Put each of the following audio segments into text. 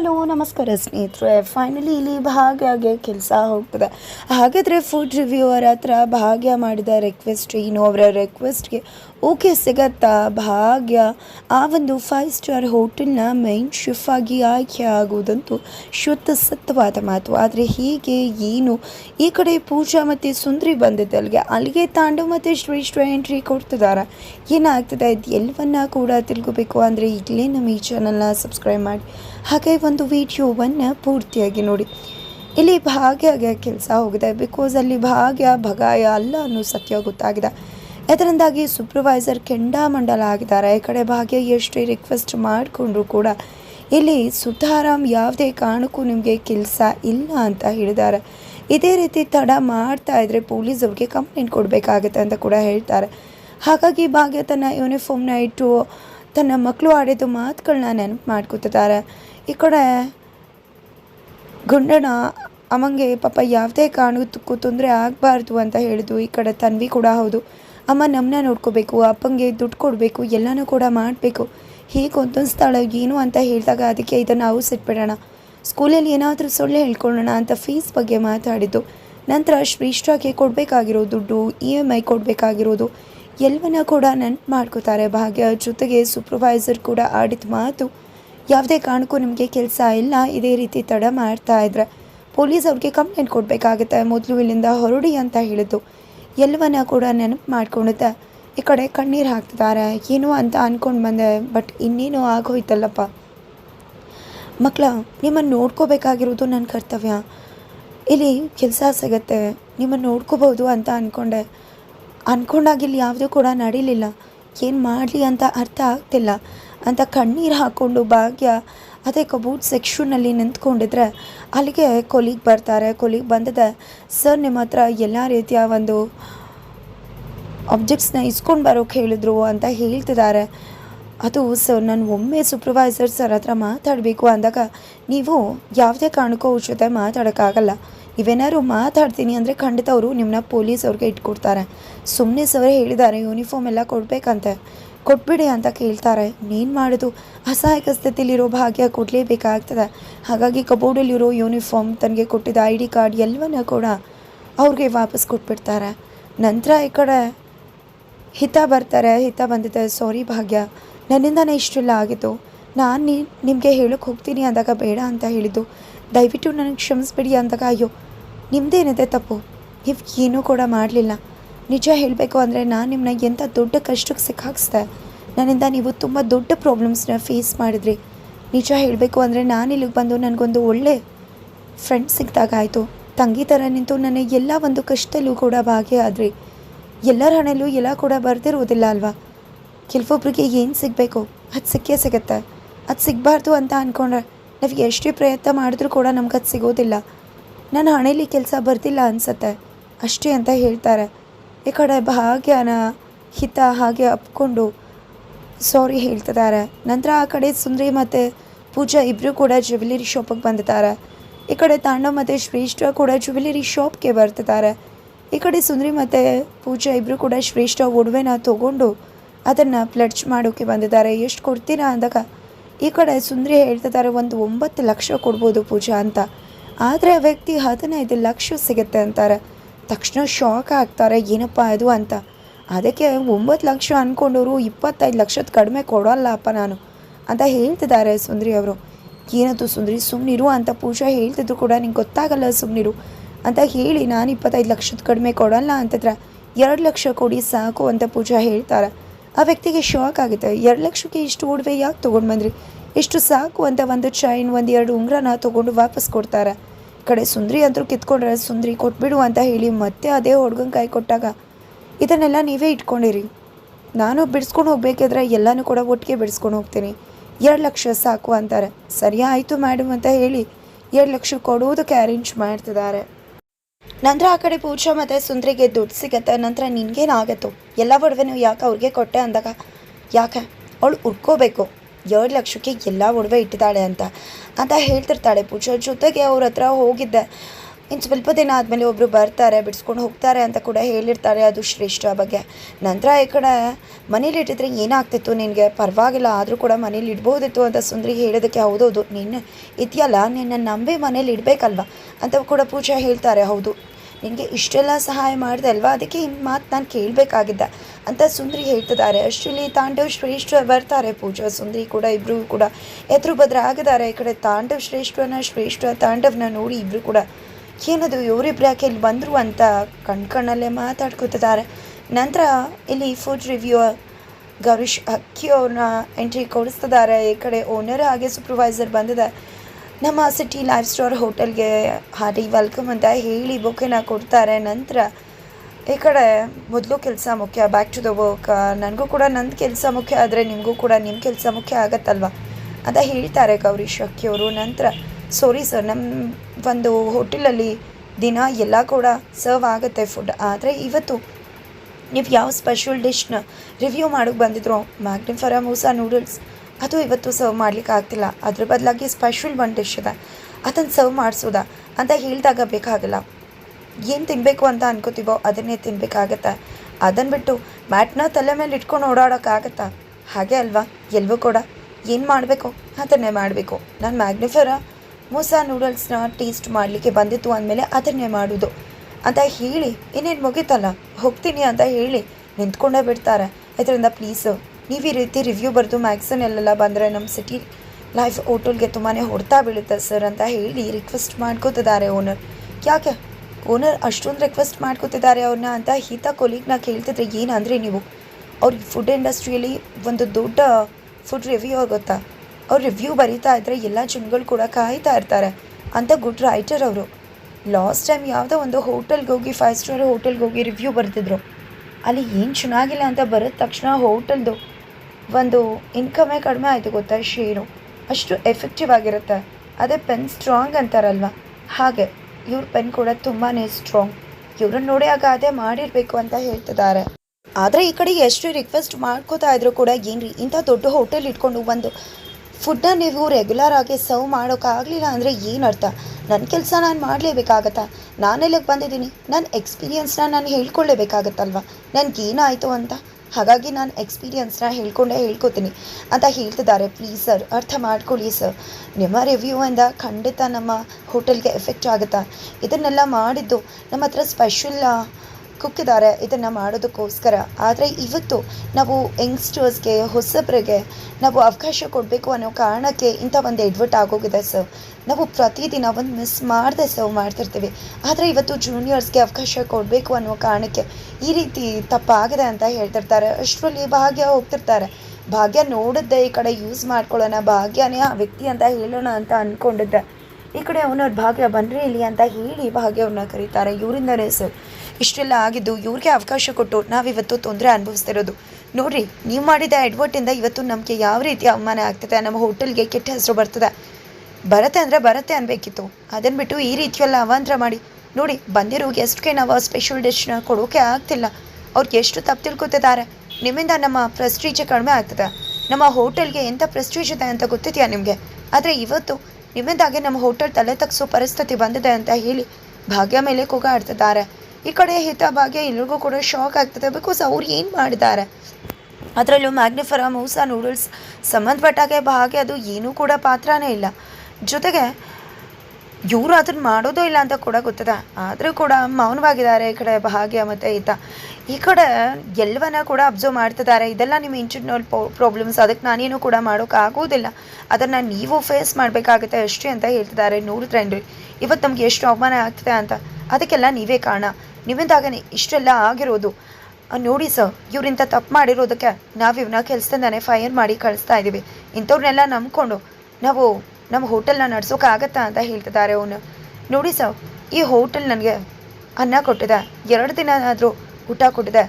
Hello, ನಮಸ್ಕಾರ ಸ್ನೇಹಿತರೆ. Finally ಇಲ್ಲಿ ಭಾಗ್ಯಗೆ ಕೆಲಸ ಹೋಗ್ತದೆ. ಹಾಗಾದರೆ ಫುಡ್ ರಿವ್ಯೂವರ್ ಹತ್ರ ಭಾಗ್ಯ ಮಾಡಿದ ರಿಕ್ವೆಸ್ಟ್ ಏನು ಅವರ ರಿಕ್ವೆಸ್ಟ್ಗೆ ಓಕೆ, ಸಿಗತ್ತಾ? ಭಾಗ್ಯ. ಆ ಒಂದು ಫೈವ್ ಸ್ಟಾರ್ ಹೋಟೆಲ್ನ ಮೈನ್ ಶೆಫ್ ಆಗಿ ಆಯ್ಕೆ ಆಗುವುದಂತೂ ಶುದ್ಧ ಸತ್ಯವಾದ ಮಾತು. ಆದರೆ ಹೀಗೆ ಏನು? ಈ ಕಡೆ ಪೂಜಾ ಮತ್ತು ಸುಂದರಿ ಬಂದಿದ್ದೆ ಅಲ್ಲಿಗೆ ಅಲ್ಲಿಗೆ ತಾಂಡವ್ ಮತ್ತು ಶ್ರೇಷ್ಠ ಎಂಟ್ರಿ ಕೊಡ್ತಿದ್ದಾರೆ ಏನಾಗ್ತದೆ? ಇದು ಎಲ್ಲವನ್ನ ಕೂಡ ತಿಳ್ಕೋಬೇಕು ಅಂದರೆ ಈಗಲೇ ನಮ್ಮ ಈ ಚಾನಲ್ನ ಸಬ್ಸ್ಕ್ರೈಬ್ ಮಾಡಿ. ಹಾಗೆ ಒಂದು ವಿಡಿಯೋವನ್ನು ಪೂರ್ತಿಯಾಗಿ ನೋಡಿ. ಇಲ್ಲಿ ಭಾಗ್ಯ ಕೆಲಸ ಹೋಗಿದೆ. ಬಿಕಾಸ್ ಅಲ್ಲಿ ಭಾಗ್ಯ, ಭಗಾಯ, ಅಲ್ಲ ಅನ್ನೋ ಸತ್ಯ ಗೊತ್ತಾಗಿದೆ. ಇದರಿಂದಾಗಿ ಸೂಪರ್ವೈಸರ್ ಕೆಂಡಾಮಂಡಲ ಆಗಿದ್ದಾರೆ. ಈ ಕಡೆ ಭಾಗ್ಯ ಎಷ್ಟೇ ರಿಕ್ವೆಸ್ಟ್ ಮಾಡಿಕೊಂಡ್ರು ಕೂಡ ಇಲ್ಲಿ ಸುಧಾರಾಮ್ ಯಾವುದೇ ಕಾರಣಕ್ಕೂ ನಿಮಗೆ ಕೆಲಸ ಇಲ್ಲ ಅಂತ ಹೇಳಿದ್ದಾರೆ. ಇದೇ ರೀತಿ ತಡ ಮಾಡ್ತಾ ಇದ್ರೆ ಪೊಲೀಸ್ ಅವ್ರಿಗೆ ಕಂಪ್ಲೇಂಟ್ ಕೊಡಬೇಕಾಗತ್ತೆ ಅಂತ ಕೂಡ ಹೇಳ್ತಾರೆ. ಹಾಗಾಗಿ ಭಾಗ್ಯ ತನ್ನ ಯೂನಿಫಾರ್ಮ್ನ ಇಟ್ಟು ತನ್ನ ಮಕ್ಕಳು ಆಡಿದ ಮಾತುಗಳನ್ನ ನೆನಪು ಮಾಡ್ಕೊತಿದ್ದಾರೆ. ಈ ಕಡೆ ಗುಂಡಣ್ಣ ಅಮ್ಮಂಗೆ ಪಾಪ ಯಾವುದೇ ಕಾರಣಕ್ಕೂ ತೊಂದರೆ ಆಗಬಾರ್ದು ಅಂತ ಹೇಳಿದ್ದು. ಈ ಕಡೆ ತನ್ವಿ ಕೂಡ ಹೌದು. ಅಮ್ಮ ನಮ್ಮನ್ನ ನೋಡ್ಕೋಬೇಕು, ಅಪ್ಪಂಗೆ ದುಡ್ಡು ಕೊಡಬೇಕು, ಎಲ್ಲನೂ ಕೂಡ ಮಾಡಬೇಕು. ಹೀಗೆ ಒಂದೊಂದು ಸ್ಥಳ ಏನು ಅಂತ ಹೇಳಿದಾಗ ಅದಕ್ಕೆ ಇದನ್ನು ನಾವು ಸಿಟ್ಬಿಡೋಣ ಸ್ಕೂಲಲ್ಲಿ ಏನಾದರೂ ಸೊಳ್ಳೆ ಹೇಳ್ಕೊಳ್ಳೋಣ ಅಂತ ಫೀಸ್ ಬಗ್ಗೆ ಮಾತಾಡಿದ್ದು. ನಂತರ ಶ್ರೀಷ್ಠಾಗೆ ಕೊಡಬೇಕಾಗಿರೋ ದುಡ್ಡು ಇ ಎಂ ಐ ಕೊಡಬೇಕಾಗಿರೋದು, ಎಲ್ಲವನ್ನ ಕೂಡ ನೆನ್ಪು ಮಾಡ್ಕೋತಾರೆ. ಭಾಗ್ಯ ಜೊತೆಗೆ ಸೂಪರ್ವೈಸರ್ ಕೂಡ ಆಡಿದ ಮಾತು, ಯಾವುದೇ ಕಾರಣಕ್ಕೂ ನಿಮಗೆ ಕೆಲಸ ಇಲ್ಲ, ಇದೇ ರೀತಿ ತಡ ಮಾಡ್ತಾ ಇದ್ರೆ. ಪೊಲೀಸ್ ಅವ್ರಿಗೆ ಕಂಪ್ಲೇಂಟ್ ಕೊಡಬೇಕಾಗುತ್ತೆ. ಮೊದಲು ಇಲ್ಲಿಂದ ಹೊರಡಿ ಅಂತ ಹೇಳಿದ್ದು. ಎಲ್ಲವನ್ನ ಕೂಡ ನೆನಪು ಮಾಡ್ಕೊಳುತ್ತೆ ಈ ಕಡೆ ಕಣ್ಣೀರು ಹಾಕ್ತಿದ್ದಾರೆ ಏನು ಅಂತ ಅಂದ್ಕೊಂಡು ಬಂದೆ. ಬಟ್ ಇನ್ನೇನು ಆಗೋಯ್ತಲ್ಲಪ್ಪ. ಮಕ್ಕಳ ನಿಮ್ಮನ್ನು ನೋಡ್ಕೋಬೇಕಾಗಿರೋದು ನನ್ನ ಕರ್ತವ್ಯ. ಇಲ್ಲಿ ಕೆಲಸ ಸಿಗತ್ತೆ. ನಿಮ್ಮನ್ನು ನೋಡ್ಕೋಬೋದು ಅಂತ ಅಂದ್ಕೊಂಡೆ ಅಂದ್ಕೊಂಡಾಗ ಇಲ್ಲಿ ಯಾವುದೂ ಕೂಡ ನಡೀಲಿಲ್ಲ. ಏನು ಮಾಡಲಿ ಅಂತ ಅರ್ಥ ಆಗ್ತಿಲ್ಲ. ಅಂತ ಕಣ್ಣೀರು ಹಾಕ್ಕೊಂಡು ಭಾಗ್ಯ ಅದೇ ಕಬೂಟ್ ಸೆಕ್ಷನಲ್ಲಿ ನಿಂತ್ಕೊಂಡಿದ್ರೆ ಅಲ್ಲಿಗೆ ಕೊಲಿಗೆ ಬರ್ತಾರೆ. ಕೊಲಿಗೆ ಬಂದಿದೆ. ಸರ್, ನಿಮ್ಮ ಹತ್ರ ಎಲ್ಲ ರೀತಿಯ ಒಂದು ಆಬ್ಜೆಕ್ಟ್ಸ್ನ ಇಸ್ಕೊಂಡು ಬರೋಕ್ಕೆ ಹೇಳಿದ್ರು ಅಂತ ಹೇಳ್ತಿದ್ದಾರೆ. ಅದು ಸರ್, ನಾನು ಒಮ್ಮೆ ಸೂಪರ್ವೈಸರ್ ಸರ್ ಹತ್ರ ಮಾತಾಡಬೇಕು ಅಂದಾಗ ನೀವು ಯಾವುದೇ ಕಾರಣಕ್ಕೂ ಅವ್ರ ಜೊತೆ ಮಾತಾಡೋಕ್ಕಾಗಲ್ಲ. ನೀವೇನಾದ್ರು ಮಾತಾಡ್ತೀನಿ ಅಂದರೆ ಖಂಡಿತ ಅವರು ನಿಮ್ಮನ್ನ ಪೊಲೀಸ್ ಅವ್ರಿಗೆ ಇಟ್ಕೊಡ್ತಾರೆ. ಸುಮ್ಮನೆ ಸರ್ ಹೇಳಿದ್ದಾರೆ ಯೂನಿಫಾರ್ಮ್ ಎಲ್ಲ ಕೊಡಬೇಕಂತೆ. ಕೊಟ್ಬಿಡಿ ಅಂತ ಕೇಳ್ತಾರೆ. ಇನ್ನೇನು ಮಾಡೋದು ಅಸಹಾಯಕ ಸ್ಥಿತಿಲಿರೋ ಭಾಗ್ಯ ಕೊಡಲೇಬೇಕಾಗ್ತದೆ ಹಾಗಾಗಿ ಕಬೋರ್ಡಲ್ಲಿರೋ ಯೂನಿಫಾರ್ಮ್ ತನಗೆ ಕೊಟ್ಟಿದ್ದ ಐ ಡಿ ಕಾರ್ಡ್ ಎಲ್ಲವನ್ನ ಕೂಡ ಅವ್ರಿಗೆ ವಾಪಸ್ ಕೊಟ್ಬಿಡ್ತಾರೆ. ನಂತರ ಈ ಕಡೆ ಹಿತ ಬರ್ತಾರೆ. ಹಿತ ಬಂದಿದೆ. ಸಾರಿ ಭಾಗ್ಯ, ನನ್ನಿಂದನೇ ಇಷ್ಟೆಲ್ಲ ಆಗಿತ್ತು ನಾನು ನೀ ನಿಮಗೆ ಹೇಳೋಕ್ಕೆ ಹೋಗ್ತೀನಿ ಅಂದಾಗ ಬೇಡ ಅಂತ ಹೇಳಿದ್ದು. ದಯವಿಟ್ಟು ನನಗೆ ಕ್ಷಮಿಸ್ಬಿಡಿ ಅಂದಾಗ ಅಯ್ಯೋ ನಿಮ್ಮದೇನಿದೆ ತಪ್ಪು? ನೀವು ಏನೂ ಕೂಡ ಮಾಡಲಿಲ್ಲ. ನಿಜ ಹೇಳಬೇಕು ಅಂದರೆ ನಾನು ನಿಮ್ಮನ್ನ ಎಂಥ ದೊಡ್ಡ ಕಷ್ಟಕ್ಕೆ ಸಿಕ್ಕಾಕ್ಸ್ದೆ. ನನ್ನಿಂದ ನೀವು ತುಂಬ ದೊಡ್ಡ ಪ್ರಾಬ್ಲಮ್ಸ್ನ ಫೇಸ್ ಮಾಡಿದ್ರಿ. ನಿಜ ಹೇಳಬೇಕು ಅಂದರೆ ನಾನು ಇಲ್ಲಿಗೆ ಬಂದು ನನಗೊಂದು ಒಳ್ಳೆ ಫ್ರೆಂಡ್ ಸಿಕ್ಕಿದಾಗ ಆಯಿತು. ತಂಗಿ ಥರ ನಿಂತು ನನ್ನ ಎಲ್ಲ ಒಂದು ಕಷ್ಟದಲ್ಲೂ ಕೂಡ ಭಾಗಿಯಾದ್ರಿ. ಎಲ್ಲರ ಹಣೆಯಲ್ಲೂ ಎಲ್ಲ ಕೂಡ ಬರ್ದಿರುವುದಿಲ್ಲ ಅಲ್ವಾ? ಕೆಲವೊಬ್ಬರಿಗೆ ಏನು ಸಿಗಬೇಕು? ಅದು ಸಿಕ್ಕೇ ಸಿಗುತ್ತೆ. ಅದು ಸಿಗಬಾರ್ದು ಅಂತ ಅಂದ್ಕೊಂಡ್ರೆ ನಾವು ಎಷ್ಟೇ ಪ್ರಯತ್ನ ಮಾಡಿದ್ರೂ ಕೂಡ ನಮ್ಗೆ ಅದು ಸಿಗೋದಿಲ್ಲ. ನನ್ನ ಹಣೆಯಲ್ಲಿ ಕೆಲಸ ಬರ್ತಿಲ್ಲ ಅನಿಸತ್ತೆ. ಅಷ್ಟೇ ಅಂತ ಹೇಳ್ತಾರೆ. ಈ ಕಡೆ ಭಾಗ್ಯನ ಹಿತ ಹಾಗೆ ಅಪ್ಕೊಂಡು ಸಾರಿ ಹೇಳ್ತಿದ್ದಾರೆ. ನಂತರ ಆ ಕಡೆ ಸುಂದ್ರಿ ಮತ್ತು ಪೂಜಾ ಇಬ್ಬರು ಕೂಡ ಜ್ಯುವೆಲರಿ ಶಾಪಿಗೆ ಬಂದಿದ್ದಾರೆ. ಈ ಕಡೆ ತಾಂಡವ್ ಮತ್ತು ಶ್ರೇಷ್ಠ ಕೂಡ ಜ್ಯುವೆಲರಿ ಶಾಪ್ಗೆ ಬರ್ತಿದ್ದಾರೆ. ಈ ಕಡೆ ಸುಂದ್ರಿ ಮತ್ತು ಪೂಜಾ ಇಬ್ಬರು ಕೂಡ ಶ್ರೇಷ್ಠ ಒಡವೆನ ತೊಗೊಂಡು ಅದನ್ನು ಪ್ಲಡ್ಜ್ ಮಾಡೋಕ್ಕೆ ಬಂದಿದ್ದಾರೆ. ಎಷ್ಟು ಕೊಡ್ತೀರಾ ಅಂದಾಗ ಈ ಕಡೆ ಸುಂದ್ರಿ ಹೇಳ್ತಿದ್ದಾರೆ, ಒಂದು ಒಂಬತ್ತು ಲಕ್ಷ ಕೊಡ್ಬೋದು ಪೂಜಾ ಅಂತ. ಆದರೆ ಆ ವ್ಯಕ್ತಿ ಹದಿನೈದು ಲಕ್ಷ ಸಿಗುತ್ತೆ ಅಂತಾರೆ. ತಕ್ಷಣ ಶಾಕ್ ಆಗ್ತಾರೆ, ಏನಪ್ಪ ಇದು? ಅಂತ. ಅದಕ್ಕೆ ಒಂಬತ್ತು ಲಕ್ಷ ಅಂದ್ಕೊಂಡವರು ಇಪ್ಪತ್ತೈದು ಲಕ್ಷದ ಕಡಿಮೆ ಕೊಡೋಲ್ಲಪ್ಪ ನಾನು ಅಂತ ಹೇಳ್ತಿದ್ದಾರೆ ಸುಂದ್ರಿ ಅವರು. ಏನದು ಸುಂದ್ರಿ? ಸುಮ್ಮನಿರು ಅಂತ ಪೂಜಾ ಹೇಳ್ತಿದ್ರು ಕೂಡ, ನಿಂಗೆ ಗೊತ್ತಾಗಲ್ಲ ಸುಮ್ಮನಿರು ಅಂತ ಹೇಳಿ, ನಾನು ಇಪ್ಪತ್ತೈದು ಲಕ್ಷದ ಕಡಿಮೆ ಕೊಡೋಲ್ಲ ಅಂತಂದ್ರೆ, ಎರಡು ಲಕ್ಷ ಕೊಡಿ ಸಾಕು ಅಂತ ಪೂಜಾ ಹೇಳ್ತಾರೆ. ಆ ವ್ಯಕ್ತಿಗೆ ಶಾಕ್ ಆಗುತ್ತೆ. ಎರಡು ಲಕ್ಷಕ್ಕೆ ಇಷ್ಟು ಒಡವೆ ಯಾಕೆ ತೊಗೊಂಡು ಬಂದ್ರಿ? ಇಷ್ಟು ಸಾಕು ಅಂತ ಒಂದು ಚೈನ್ ಒಂದು ಎರಡು ಉಂಗ್ರನ ತೊಗೊಂಡು ವಾಪಸ್ ಕೊಡ್ತಾರೆ. ಕಡೆ ಸುಂದ್ರಿ ಅಂತೂ ಕಿತ್ಕೊಂಡ್ರೆ ಸುಂದ್ರಿ ಕೊಟ್ಬಿಡು ಅಂತ ಹೇಳಿ ಮತ್ತೆ ಅದೇ ಹುಡ್ಗನ ಕೈ ಕೊಟ್ಟಾಗ, ಇದನ್ನೆಲ್ಲ ನೀವೇ ಇಟ್ಕೊಂಡಿರಿ. ನಾನು ಬಿಡಿಸ್ಕೊಂಡು ಹೋಗ್ಬೇಕಿದ್ರೆ ಎಲ್ಲನೂ ಕೂಡ ಒಟ್ಟಿಗೆ ಬಿಡಿಸ್ಕೊಂಡು ಹೋಗ್ತೀನಿ. ಎರಡು ಲಕ್ಷ ಸಾಕು ಅಂತಾರೆ. ಸರಿ ಆಯಿತು ಮೇಡಮ್ ಅಂತ ಹೇಳಿ ಎರಡು ಲಕ್ಷ ಕೊಡುವುದಕ್ಕೆ ಅರೇಂಜ್ ಮಾಡ್ತಿದ್ದಾರೆ. ನಂತರ ಆ ಕಡೆ ಪೂಜಾ ಮತ್ತು ಸುಂದ್ರಿಗೆ ದುಡ್ಡು ಸಿಗತ್ತೆ. ನಂತರ ನಿನಗೇನಾಗತ್ತೋ ಎಲ್ಲ ಒಡವೆನೂ ಯಾಕೆ ಅವ್ರಿಗೆ ಕೊಟ್ಟೆ ಅಂದಾಗ? ಯಾಕೆ? ಅವಳು ಉಟ್ಕೋಬೇಕು ಎರಡು ಲಕ್ಷಕ್ಕೆ ಎಲ್ಲ ಒಡವೆ ಇಟ್ಟಿದ್ದಾಳೆ ಅಂತ. ಅಂತ ಹೇಳ್ತಿರ್ತಾಳೆ ಪೂಜಾ. ಜೊತೆಗೆ ಅವ್ರ ಹತ್ರ ಹೋಗಿದ್ದೆ. ಇನ್ನು ಸ್ವಲ್ಪ ದಿನ ಆದಮೇಲೆ ಒಬ್ಬರು ಬರ್ತಾರೆ, ಬಿಡಿಸ್ಕೊಂಡು ಹೋಗ್ತಾರೆ ಅಂತ ಕೂಡ ಹೇಳಿರ್ತಾರೆ ಅದು ಶ್ರೇಷ್ಠ ಬಗ್ಗೆ. ನಂತರ ಈ ಕಡೆ ಮನೇಲಿ ಇಟ್ಟಿದ್ರೆ ಏನಾಗ್ತಿತ್ತು ನಿನಗೆ? ಪರವಾಗಿಲ್ಲ, ಆದರೂ ಕೂಡ ಮನೇಲಿ ಇಡ್ಬೋದಿತ್ತು ಅಂತ ಸುಂದರಿ ಹೇಳೋದಕ್ಕೆ ಹೌದೌದು. ನೀನು ಇದೆಯಲ್ಲ, ನಿನ್ನ ನಂಬಿ ಮನೇಲಿ ಇಡಬೇಕಲ್ವ? ಅಂತ ಕೂಡ ಪೂಜಾ ಹೇಳ್ತಾರೆ. ಹೌದು. ನಿನಗೆ ಇಷ್ಟೆಲ್ಲ ಸಹಾಯ ಮಾಡಿದೆ ಅಲ್ವಾ? ಅದಕ್ಕೆ ಈ ಮಾತು ನಾನು ಕೇಳಬೇಕಾಗಿದ್ದ. ಅಂತ ಸುಂದ್ರಿ ಹೇಳ್ತಿದ್ದಾರೆ. ಅಷ್ಟರಲ್ಲಿ ತಾಂಡವ್, ಶ್ರೇಷ್ಠ ಬರ್ತಾರೆ ಪೂಜಾ. ಸುಂದ್ರಿ ಕೂಡ ಇಬ್ಬರು ಕೂಡ ಎದುರು ಬದ್ರ ಆಗಿದ್ದಾರೆ. ಈ ಕಡೆ ತಾಂಡವ್ ಶ್ರೇಷ್ಠನ, ಶ್ರೇಷ್ಠ ತಾಂಡವನ ನೋಡಿ ಇಬ್ಬರು ಕೂಡ ಏನದು ಇವರಿಬ್ರು ಯಾಕೆ ಇಲ್ಲಿ ಬಂದರು ಅಂತ ಕಣ್ ಕಣ್ಣಲ್ಲೇ ಮಾತಾಡ್ಕೊತಿದ್ದಾರೆ. ನಂತರ ಇಲ್ಲಿ ಫುಡ್ ರಿವ್ಯೂ ಗೌರೀಶ್ ಅಕ್ಕಿ ಅವ್ರನ್ನ ಎಂಟ್ರಿ ಕೊಡಿಸ್ತಿದ್ದಾರೆ. ಈ ಕಡೆ ಓನರ್ ಹಾಗೆ ಸೂಪರ್ವೈಸರ್ ಬಂದಿದೆ. ನಮ್ಮ ಸಿಟಿ ಲೈಫ್ ಸ್ಟೋರ್ ಹೋಟೆಲ್ಗೆ ಹಾರಿ ವೆಲ್ಕಮ್ ಅಂತ ಹೇಳಿ ಬೊಕೆನ ಕೊಡ್ತಾರೆ. ನಂತರ ಈ ಕಡೆ ಮೊದಲು ಕೆಲಸ ಮುಖ್ಯ ಬ್ಯಾಕ್ ಟು ದ ವರ್ಕ್ ನನಗೂ ಕೂಡ ನಂದು ಕೆಲಸ ಮುಖ್ಯ, ಆದರೆ ನಿಮಗೂ ಕೂಡ ನಿಮ್ಮ ಕೆಲಸ ಮುಖ್ಯ ಆಗತ್ತಲ್ವ? ಅಂತ ಹೇಳ್ತಾರೆ ಗೌರಿ ಶಕ್ಯವರು ನಂತರ ಸೋರಿ ಸರ್ ನಮ್ಮ ಒಂದು ಹೋಟೆಲಲ್ಲಿ ದಿನ ಎಲ್ಲ ಕೂಡ ಸರ್ವ್ ಆಗುತ್ತೆ ಫುಡ್ ಆದರೆ ಇವತ್ತು ನೀವು ಯಾವ ಸ್ಪೆಷಲ್ ಡಿಶ್ನ ರಿವ್ಯೂ ಮಾಡೋಕ್ಕೆ ಬಂದಿದ್ರು ಮ್ಯಾಗ್ನಿಫರ ಮೂಸಾ ನೂಡಲ್ಸ್ ಅದು ಇವತ್ತು ಸರ್ವ್ ಮಾಡ್ಲಿಕ್ಕೆ ಆಗ್ತಿಲ್ಲ. ಅದ್ರ ಬದಲಾಗಿ ಸ್ಪೆಷಲ್ ಒಂದು ಡಿಶ್ ಇದೆ. ಅದನ್ನು ಸರ್ವ್ ಮಾಡಿಸೋದಾ ಅಂತ ಹೇಳಿದಾಗ ಬೇಕಾಗಲ್ಲ. ಏನು ತಿನ್ನಬೇಕು ಅಂತ ಅನ್ಕೋತೀವೋ ಅದನ್ನೇ ತಿನ್ನಬೇಕಾಗತ್ತೆ ಅದನ್ನು ಬಿಟ್ಟು ಮ್ಯಾಟ್ನ ತಲೆ ಮೇಲೆ ಇಟ್ಕೊಂಡು ಓಡಾಡೋಕ್ಕಾಗತ್ತಾ ಹಾಗೆ ಅಲ್ವಾ? ಎಲ್ವೂ ಕೂಡ. ಏನು ಮಾಡಬೇಕು? ಅದನ್ನೇ ಮಾಡಬೇಕು. ನಾನು ಮ್ಯಾಗ್ನಿಫರ ಮೂಸಾ ನೂಡಲ್ಸ್ನ ಟೇಸ್ಟ್ ಮಾಡಲಿಕ್ಕೆ ಬಂದಿತ್ತು ಅಂದಮೇಲೆ ಅದನ್ನೇ ಮಾಡೋದು. ಅಂತ ಹೇಳಿ, ಇನ್ನೇನು ಮುಗೀತಲ್ಲ? ಹೋಗ್ತೀನಿ ಅಂತ ಹೇಳಿ ನಿಂತ್ಕೊಂಡೇ ಬಿಡ್ತಾರೆ. ಇದರಿಂದ ಪ್ಲೀಸು ನೀವು ಈ ರೀತಿ ರಿವ್ಯೂ ಬರೆದು ಮ್ಯಾಗ್ಝಿನಲ್ಲೆಲ್ಲ ಬಂದರೆ ನಮ್ಮ ಸಿಟಿ ಲೈಫ್ ಹೋಟೆಲ್ಗೆ ತುಂಬಾ ಹೊಡ್ತಾ ಬೀಳುತ್ತೆ ಸರ್ ಅಂತ ಹೇಳಿ ರಿಕ್ವೆಸ್ಟ್ ಮಾಡ್ಕೋತಿದ್ದಾರೆ ಓನರ್ ಯಾಕೆ? ಓನರ್ ಅಷ್ಟೊಂದು ರಿಕ್ವೆಸ್ಟ್ ಮಾಡ್ಕೋತಿದ್ದಾರೆ ಅವ್ರನ್ನ ಅಂತ ಹಿತ ಕೊಲೀಗ್ನ ಕೇಳ್ತಿದ್ರೆ ಏನು ಅಂದರೆ ನೀವು? ಅವ್ರ ಫುಡ್ ಇಂಡಸ್ಟ್ರಿಯಲ್ಲಿ ಒಂದು ದೊಡ್ಡ ಫುಡ್ ರಿವ್ಯೂ ಗೊತ್ತಾ? ಅವ್ರು ರಿವ್ಯೂ ಬರೀತಾ ಇದ್ದರೆ ಎಲ್ಲ ಜನಗಳು ಕೂಡ ಕಾಯ್ತಾ ಇರ್ತಾರೆ ಅಂತ ಗುಡ್ ರೈಟರ್ ಅವರು. ಲಾಸ್ಟ್ ಟೈಮ್ ಯಾವುದೋ ಒಂದು ಹೋಟೆಲ್ಗೆ ಹೋಗಿ ಫೈವ್ ಸ್ಟಾರ್ ಹೋಟೆಲ್ಗೆ ಹೋಗಿ ರಿವ್ಯೂ ಬರ್ತಿದ್ರು ಅಲ್ಲಿ ಏನು ಚೆನ್ನಾಗಿಲ್ಲ ಅಂತ ಬರೋದ ತಕ್ಷಣ ಹೋಟೆಲ್ದು ಒಂದು ಇನ್ಕಮೇ ಕಡಿಮೆ ಆಯಿತು ಗೊತ್ತಾ ಶೇರು? ಅಷ್ಟು ಎಫೆಕ್ಟಿವ್ ಆಗಿರುತ್ತೆ. ಅದೇ ಪೆನ್ ಸ್ಟ್ರಾಂಗ್ ಅಂತಾರಲ್ವ? ಹಾಗೆ, ಇವ್ರ ಪೆನ್ ಕೂಡ ತುಂಬಾ ಸ್ಟ್ರಾಂಗ್ ಇವ್ರನ್ನ ನೋಡಿ ಆಗ ಅದೇ ಮಾಡಿರಬೇಕು ಅಂತ ಹೇಳ್ತಿದ್ದಾರೆ. ಆದರೆ ಈ ಕಡೆ ಎಷ್ಟು ರಿಕ್ವೆಸ್ಟ್ ಮಾಡ್ಕೋತಾ ಇದ್ರು ಕೂಡ ಏನ್ರಿ? ಇಂಥ ದೊಡ್ಡ ಹೋಟೆಲ್ ಇಟ್ಕೊಂಡು ಒಂದು ಫುಡ್ನ ನೀವು ರೆಗ್ಯುಲರ್ ಆಗಿ ಸರ್ವ್ ಮಾಡೋಕ್ಕಾಗಲಿಲ್ಲ ಅಂದರೆ ಅರ್ಥ ನನ್ನ ಕೆಲಸ ನಾನು ಮಾಡಲೇಬೇಕಾಗತ್ತಾ? ನಾನೆಲ್ಲಿಗೆ ಬಂದಿದ್ದೀನಿ. ನನ್ನ ಎಕ್ಸ್ಪೀರಿಯನ್ಸ್ನ ನಾನು ಹೇಳ್ಕೊಳ್ಳೇಬೇಕಾಗತ್ತಲ್ವ? ನನಗೇನಾಯಿತು ಅಂತ? ಹಾಗಾಗಿ ನಾನು ಎಕ್ಸ್ಪೀರಿಯನ್ಸ್ನ ಹೇಳ್ಕೊಂಡೆ ಹೇಳ್ಕೊತೀನಿ ಅಂತ ಹೇಳ್ತಿದ್ದಾರೆ. ಪ್ಲೀಸ್ ಸರ್ ಅರ್ಥ ಮಾಡ್ಕೊಳ್ಳಿ ಸರ್ ನಿಮ್ಮ ರಿವ್ಯೂ ರಿವ್ಯೂವಿಂದ ಖಂಡಿತ ನಮ್ಮ ಹೋಟೆಲ್ಗೆ ಎಫೆಕ್ಟ್ ಆಗುತ್ತಾ? ಇದನ್ನೆಲ್ಲ ಮಾಡಿದ್ದು ನಮ್ಮ ಹತ್ರ ಸ್ಪೆಷಲ್ ಕುಕ್ ಇದ್ದಾರೆ ಇದನ್ನು ಮಾಡೋದಕ್ಕೋಸ್ಕರ. ಆದರೆ ಇವತ್ತು ನಾವು ಯಂಗ್ಸ್ಟರ್ಸ್ಗೆ, ಹೊಸಬ್ರಿಗೆ ನಾವು ಅವಕಾಶ ಕೊಡಬೇಕು ಅನ್ನೋ ಕಾರಣಕ್ಕೆ ಇಂಥ ಒಂದು ಎಡ್ವರ್ಟ್ ಆಗೋಗಿದೆ ಸರ್ ನಾವು ಪ್ರತಿದಿನ ಒಂದು ಮಿಸ್ ಮಾಡದೆ ಸರ್ ಮಾಡ್ತಿರ್ತೀವಿ. ಆದರೆ ಇವತ್ತು ಜೂನಿಯರ್ಸ್ಗೆ ಅವಕಾಶ ಕೊಡಬೇಕು ಅನ್ನೋ ಕಾರಣಕ್ಕೆ ಈ ರೀತಿ ತಪ್ಪಾಗಿದೆ ಅಂತ ಹೇಳ್ತಿರ್ತಾರೆ. ಅಷ್ಟರಲ್ಲಿ ಭಾಗ್ಯ ಹೋಗ್ತಿರ್ತಾರೆ. ಭಾಗ್ಯ ನೋಡಿದ್ದೆ, ಈ ಕಡೆ ಯೂಸ್ ಮಾಡ್ಕೊಳ್ಳೋಣ, ಭಾಗ್ಯನೇ ಆ ವ್ಯಕ್ತಿ ಅಂತ ಹೇಳೋಣ ಅಂತ ಅಂದ್ಕೊಂಡಿದ್ದೆ ಈ ಕಡೆ ಅವನವ್ರ ಭಾಗ್ಯ ಬನ್ರಿ ಇಲ್ಲಿ ಅಂತ ಹೇಳಿ ಭಾಗ್ಯವನ್ನ ಕರೀತಾರೆ. ಇವರಿಂದನೇ ಸರ್ ಇಷ್ಟೆಲ್ಲ ಆಗಿದ್ದು ಇವ್ರಿಗೆ ಅವಕಾಶ ಕೊಟ್ಟು ನಾವಿವತ್ತು ತೊಂದರೆ ಅನುಭವಿಸ್ತಿರೋದು. ನೋಡ್ರಿ, ನೀವು ಮಾಡಿದ ಎಡ್ವರ್ಟಿಂದ ಇವತ್ತು ನಮಗೆ ಯಾವ ರೀತಿ ಅವಮಾನ ಆಗ್ತದೆ ನಮ್ಮ ಹೋಟೆಲ್ಗೆ ಕೆಟ್ಟ ಹೆಸರು ಬರ್ತದೆ. ಬರುತ್ತೆ ಅಂದರೆ ಬರುತ್ತೆ ಅನ್ಬೇಕಿತ್ತು. ಅದನ್ನು ಬಿಟ್ಟು ಈ ರೀತಿಯೆಲ್ಲ ಅವಾಂತರ ಮಾಡಿ. ನೋಡಿ ಬಂದಿರೋ ಗೆಸ್ಟ್ಗೆ ನಾವು ಸ್ಪೆಷಲ್ ಡಿಶ್ನ ಕೊಡೋಕೆ ಆಗ್ತಿಲ್ಲ. ಅವ್ರಿಗೆ ಎಷ್ಟು ತಪ್ಪು ತಿಳ್ಕೊತಿದ್ದಾರೆ. ನಿಮ್ಮಿಂದ ನಮ್ಮ ಪ್ರೆಸ್ಟೀಜ್ ಕಡಿಮೆ ಆಗ್ತದೆ. ನಮ್ಮ ಹೋಟೆಲ್ಗೆ ಎಂಥ ಪ್ರೆಸ್ಟೀಜ್ ಇದೆ ಅಂತ ಗೊತ್ತಿದೆಯಾ ನಿಮಗೆ? ಆದರೆ ಇವತ್ತು ನಿಮ್ಮಿಂದಾಗೆ ನಮ್ಮ ಹೋಟೆಲ್ ತಲೆ ತಗ್ಸೋ ಪರಿಸ್ಥಿತಿ ಬಂದಿದೆ ಅಂತ ಹೇಳಿ ಭಾಗ್ಯ ಮೇಲೆ ಕೂಗ ಆಡ್ತಿದ್ದಾರೆ ಈ ಕಡೆ ಹಿತ ಭಾಗ್ಯ ಎಲ್ರಿಗೂ ಕೂಡ ಶಾಕ್ ಆಗ್ತದೆ. ಬಿಕಾಸ್ ಅವ್ರು ಏನು ಮಾಡಿದ್ದಾರೆ? ಅದರಲ್ಲೂ ಮ್ಯಾಗ್ನಿಫರ ಮೌಸ ನೂಡಲ್ಸ್ ಸಂಬಂಧಪಟ್ಟಾಗೆ ಭಾಗ್ಯ ಅದು ಏನೂ ಕೂಡ ಪಾತ್ರನೇ ಇಲ್ಲ. ಜೊತೆಗೆ ಇವರು ಅದನ್ನ ಮಾಡೋದೋ ಇಲ್ಲ ಅಂತ ಕೂಡ ಗೊತ್ತದೆ. ಆದರೂ ಕೂಡ ಮೌನವಾಗಿದ್ದಾರೆ ಈ ಕಡೆ ಭಾಗ್ಯ ಮತ್ತು ಹಿತ. ಈ ಕಡೆ ಎಲ್ಲವನ್ನ ಕೂಡ ಅಬ್ಸರ್ವ್ ಮಾಡ್ತಿದ್ದಾರೆ. ಇದೆಲ್ಲ ನಿಮ್ಮ ಇಂಟರ್ನಲ್ ಪ್ರಾಬ್ಲಮ್ಸ್ ಅದಕ್ಕೆ ನಾನೇನು ಕೂಡ ಮಾಡೋಕ್ಕಾಗೋದಿಲ್ಲ ಅದನ್ನು ನೀವು ಫೇಸ್ ಮಾಡಬೇಕಾಗುತ್ತೆ ಅಷ್ಟೇ ಅಂತ ಹೇಳ್ತಿದ್ದಾರೆ ನೋಡಿದ್ರೆ ಇವತ್ತು ನಮಗೆ ಎಷ್ಟು ಅವಮಾನ ಆಗ್ತಿದೆ ಅಂತ. ಅದಕ್ಕೆಲ್ಲ ನೀವೇ ಕಾರಣ. ನಿಮ್ಮಿಂದಾಗನೇ ಇಷ್ಟೆಲ್ಲ ಆಗಿರೋದು. ನೋಡಿ ಸರ್ ಇವ್ರಿಂದ ತಪ್ಪು ಮಾಡಿರೋದಕ್ಕೆ ನಾವು ಇವನ್ನ ಕೆಲಸದಿಂದಾನೆ ಫೈರ್ ಮಾಡಿ ಕಳಿಸ್ತಾ ಇದ್ದೀವಿ ಇಂಥವ್ರನ್ನೆಲ್ಲ ನಂಬ್ಕೊಂಡು ನಾವು ನಮ್ಮ ಹೋಟೆಲ್ನ ನಡ್ಸೋಕ್ಕಾಗತ್ತಾ ಅಂತ ಹೇಳ್ತಿದ್ದಾರೆ ಅವನು. ನೋಡಿ ಸರ್, ಈ ಹೋಟೆಲ್ ನನಗೆ ಅನ್ನ ಕೊಟ್ಟಿದೆ. ಎರಡು ದಿನ ಆದರೂ ಊಟ ಕೊಟ್ಟಿದೆ.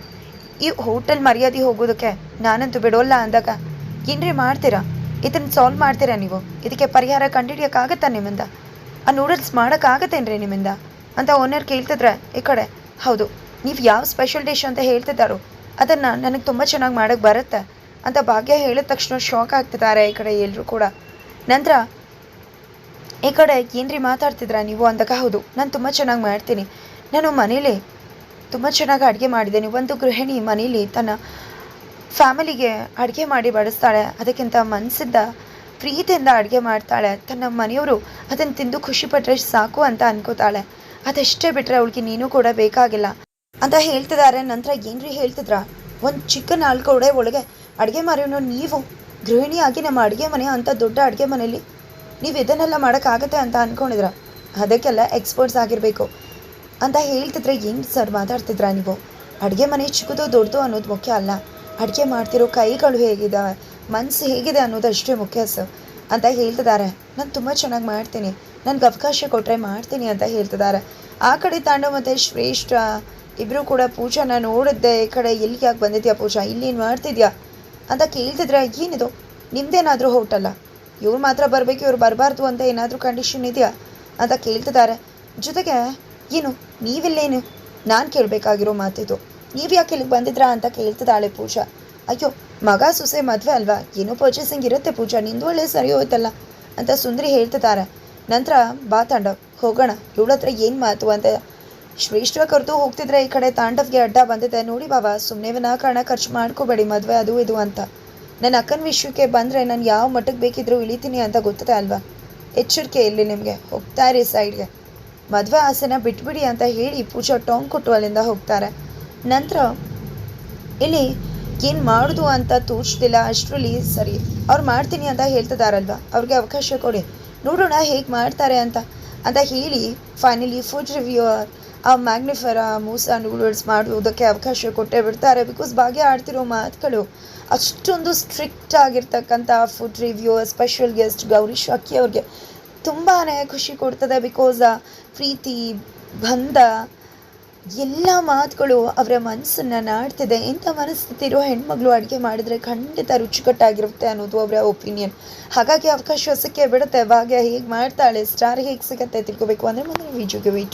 ಈ ಹೋಟೆಲ್ ಮರ್ಯಾದೆ ಹೋಗೋದಕ್ಕೆ ನಾನಂತೂ ಬಿಡೋಲ್ಲ ಅಂದಾಗ, ಏನ್ರಿ ಮಾಡ್ತೀರಾ? ಇದನ್ನು ಸಾಲ್ವ್ ಮಾಡ್ತೀರಾ ನೀವು? ಇದಕ್ಕೆ ಪರಿಹಾರ ಕಂಡುಹಿಡಿಯೋಕ್ಕಾಗತ್ತಾ ನಿಮ್ಮಿಂದ? ಆ ನೂಡಲ್ಸ್ ಮಾಡೋಕ್ಕಾಗತ್ತೇನ್ರಿ ನಿಮ್ಮಿಂದ? ಅಂತ ಓನರ್ ಕೇಳ್ತಿದ್ರೆ, ಈ ಕಡೆ ಹೌದು, ನೀವು ಯಾವ ಸ್ಪೆಷಲ್ ಡಿಶ್ ಅಂತ ಹೇಳ್ತಿದ್ದಾರೋ, ಅದನ್ನು ನನಗೆ ತುಂಬ ಚೆನ್ನಾಗಿ ಮಾಡೋಕ್ಕೆ ಬರುತ್ತೆ ಅಂತ ಭಾಗ್ಯ ಹೇಳಿದ ತಕ್ಷಣ ಶಾಕ್ ಆಗ್ತಿದ್ದಾರೆ ಈ ಕಡೆ ಎಲ್ಲರೂ ಕೂಡ. ನಂತರ, ಈ ಕಡೆ ಏನ್ರಿ ಮಾತಾಡ್ತಿದ್ರಾ ನೀವು ಅಂದಾಗ, ಹೌದು, ನಾನು ತುಂಬ ಚೆನ್ನಾಗಿ ಮಾಡ್ತೀನಿ. ನಾನು ಮನೇಲಿ ತುಂಬ ಚೆನ್ನಾಗಿ ಅಡುಗೆ ಮಾಡಿದ್ದೇನೆ. ಒಂದು ಗೃಹಿಣಿ ಮನೇಲಿ ತನ್ನ ಫ್ಯಾಮಿಲಿಗೆ ಅಡುಗೆ ಮಾಡಿ ಬಡಿಸ್ತಾಳೆ. ಅದಕ್ಕಿಂತ ಮನಸ್ಸಿಂದ ಪ್ರೀತಿಯಿಂದ ಅಡುಗೆ ಮಾಡ್ತಾಳೆ. ತನ್ನ ಮನೆಯವರು ಅದನ್ನು ತಿಂದು ಖುಷಿಪಟ್ಟರೆ ಸಾಕು ಅಂತ ಅನ್ಕೋತಾಳೆ. ಅದಷ್ಟೇ ಬಿಟ್ಟರೆ ಅವಳಿಗೆ ನೀನು ಕೂಡ ಬೇಕಾಗಿಲ್ಲ ಅಂತ ಹೇಳ್ತಿದ್ದಾರೆ ನಂತರ ಏನ್ರಿ ಹೇಳ್ತಿದ್ರ? ಒಂದು ಚಿಕ್ಕ ನಾಲ್ಕೌಡೆ ಒಳಗೆ ಅಡುಗೆ ಮಾಡೋನು ನೀವು? ಗೃಹಿಣಿಯಾಗಿ ನಮ್ಮ ಅಡುಗೆ ಮನೆ ಅಂತ ದೊಡ್ಡ ಅಡುಗೆ ಮನೆಯಲ್ಲಿ ನೀವು ಇದನ್ನೆಲ್ಲ ಮಾಡೋಕ್ಕಾಗತ್ತೆ ಅಂತ ಅಂದ್ಕೊಂಡಿದ್ರ ಅದಕ್ಕೆಲ್ಲ ಎಕ್ಸ್ಪರ್ಟ್ಸ್ ಆಗಿರಬೇಕು ಅಂತ ಹೇಳ್ತಿದ್ರೆ ಏನು ಸರ್ ಮಾತಾಡ್ತಿದ್ರ ನೀವು? ಅಡುಗೆ ಮನೆ ಚಿಕ್ಕದು ದೊಡ್ಡದು ಅನ್ನೋದು ಮುಖ್ಯ ಅಲ್ಲ. ಅಡುಗೆ ಮಾಡ್ತಿರೋ ಕೈಗಳು ಹೇಗಿದ್ದಾವೆ ಮನಸ್ಸು ಹೇಗಿದೆ ಅನ್ನೋದು ಅಷ್ಟೇ ಮುಖ್ಯ ಸರ್ ಅಂತ ಹೇಳ್ತಿದ್ದಾರೆ ನಾನು ತುಂಬ ಚೆನ್ನಾಗಿ ಮಾಡ್ತೀನಿ. ನನಗೆ ಅವಕಾಶ ಕೊಟ್ಟರೆ ಮಾಡ್ತೀನಿ ಅಂತ ಹೇಳ್ತಿದ್ದಾರೆ. ಆ ಕಡೆ ತಾಂಡು ಮತ್ತು ಶ್ರೇಷ್ಠ ಇಬ್ಬರು ಕೂಡ ಪೂಜಾನ ನೋಡಿದ್ದೆ. ಈ ಕಡೆ ಎಲ್ಲಿಗೆ ಯಾಕೆ ಬಂದಿದ್ಯಾ ಪೂಜಾ? ಇಲ್ಲೇನು ಮಾಡ್ತಿದ್ಯಾ? ಅಂತ ಕೇಳ್ತಿದ್ರೆ, ಏನಿದು? ನಿಮ್ದೇನಾದರೂ ಹೋಟಲ್ಲ? ಇವ್ರು ಮಾತ್ರ ಬರಬೇಕು, ಇವ್ರು ಬರಬಾರ್ದು ಅಂತ ಏನಾದರೂ ಕಂಡೀಷನ್ ಇದೆಯಾ? ಅಂತ ಕೇಳ್ತಿದ್ದಾರೆ. ಜೊತೆಗೆ, ಏನು, ನೀವಿಲ್ಲೇನು? ನಾನು ಕೇಳಬೇಕಾಗಿರೋ ಮಾತಿದು. ನೀವು ಯಾಕೆ ಇಲ್ಲಿಗೆ ಬಂದಿದ್ರಾ ಅಂತ ಕೇಳ್ತಿದ್ದಾಳೆ ಪೂಜಾ. ಅಯ್ಯೋ, ಮಗ ಸುಸೆ ಮದುವೆ ಅಲ್ವಾ? ಏನೋ ಪರ್ಚೇಸಿಂಗ್ ಇರುತ್ತೆ ಪೂಜಾ. ನಿಂದು ಒಳ್ಳೆ ಸರಿ ಹೋಯ್ತಲ್ಲ? ಅಂತ ಸುಂದರಿ ಹೇಳ್ತಿದ್ದಾರೆ. ನಂತರ, ಬಾ ತಾಂಡವ್, ಹೋಗೋಣ. ಇವಳ ಹತ್ರ ಏನು ಮಾತು ಅಂತ ಶ್ರೇಷ್ಠ ಕರೆದು ಹೋಗ್ತಿದ್ರೆ ಈ ಕಡೆ ತಾಂಡವ್ಗೆ ಅಡ್ಡ ಬಂದಿದೆ. ನೋಡಿ ಬಾಬಾ ಸುಮ್ಮನೆ ವಿನಾಕಾರಣ ಖರ್ಚು ಮಾಡ್ಕೋಬೇಡಿ, ಮದುವೆ ಅದು ಇದು ಅಂತ. ನನ್ನ ಅಕ್ಕನ ವಿಷಯಕ್ಕೆ ಬಂದರೆ ನಾನು ಯಾವ ಮಟ್ಟಕ್ಕೆ ಬೇಕಿದ್ರೂ ಇಳಿತೀನಿ ಅಂತ ಗೊತ್ತದೆ ಅಲ್ವಾ? ಎಚ್ಚರಿಕೆ ಇಲ್ಲಿ ನಿಮಗೆ, ಹೋಗ್ತಾ ಇರಿ ಸೈಡ್ಗೆ. ಮದುವೆ ಆಸೆನ ಬಿಟ್ಬಿಡಿ ಅಂತ ಹೇಳಿ ಪೂಜಾ ಟಾಂಗ್ ಕೊಟ್ಟು ಅಲ್ಲಿಂದ ಹೋಗ್ತಾರೆ. ನಂತರ, ಇಲ್ಲಿ ಏನು ಮಾಡೋದು ಅಂತ ತೋರಿಸ್ತಿಲ್ಲ ಅಷ್ಟರಲ್ಲಿ ಸರಿ, ಅವ್ರು ಮಾಡ್ತೀನಿ ಅಂತ ಹೇಳ್ತಿದಾರಲ್ವ? ಅವ್ರಿಗೆ ಅವಕಾಶ ಕೊಡಿ. ನೋಡೋಣ ಹೇಗೆ ಮಾಡ್ತಾರೆ ಅಂತ. ಅಂತ ಹೇಳಿ ಫೈನಲಿ ಫುಡ್ ರಿವ್ಯೂವರ್ ಆ ಮ್ಯಾಗ್ನಿಫರ ಮೂಸ ನೂಡಲ್ಸ್ ಮಾಡುವುದಕ್ಕೆ ಅವಕಾಶ ಕೊಟ್ಟೇ ಬಿಡ್ತಾರೆ. ಬಿಕಾಸ್ ಭಾಗ್ಯ ಆಡ್ತಿರೋ ಮಾತುಗಳು ಅಷ್ಟೊಂದು ಸ್ಟ್ರಿಕ್ಟ್ ಆಗಿರ್ತಕ್ಕಂಥ food reviewer special guest Gauri Shaki ಅವ್ರಿಗೆ ತುಂಬಾ ಖುಷಿ ಕೊಡ್ತದೆ. ಬಿಕಾಸ್ ಪ್ರೀತಿ, ಬಂಧ ಎಲ್ಲ ಮಾತುಗಳು ಅವರ ಮನಸ್ಸನ್ನು ನಾಡ್ತಿದೆ. ಇಂಥ ಮನಸ್ಥಿತಿ ಇರೋ ಹೆಣ್ಮಗಳು ಅಡುಗೆ ಮಾಡಿದರೆ ಖಂಡಿತ ರುಚಿಕಟ್ಟಾಗಿರುತ್ತೆ ಅನ್ನೋದು ಅವರ ಒಪಿನಿಯನ್ ಹಾಗಾಗಿ ಅವಕಾಶ ಸಿಕ್ಕೇ ಬಿಡುತ್ತೆ. ಭಾಗ್ಯ ಹೇಗೆ ಮಾಡ್ತಾಳೆ ಸ್ಟಾರ್ ಹೇಗೆ ಸಿಗುತ್ತೆ ತಿಳ್ಕೊಬೇಕು. ಅಂದರೆ ಮುಂದಿನ ವಿಡಿಯೋಗೆ ವೆಯ್ಟ್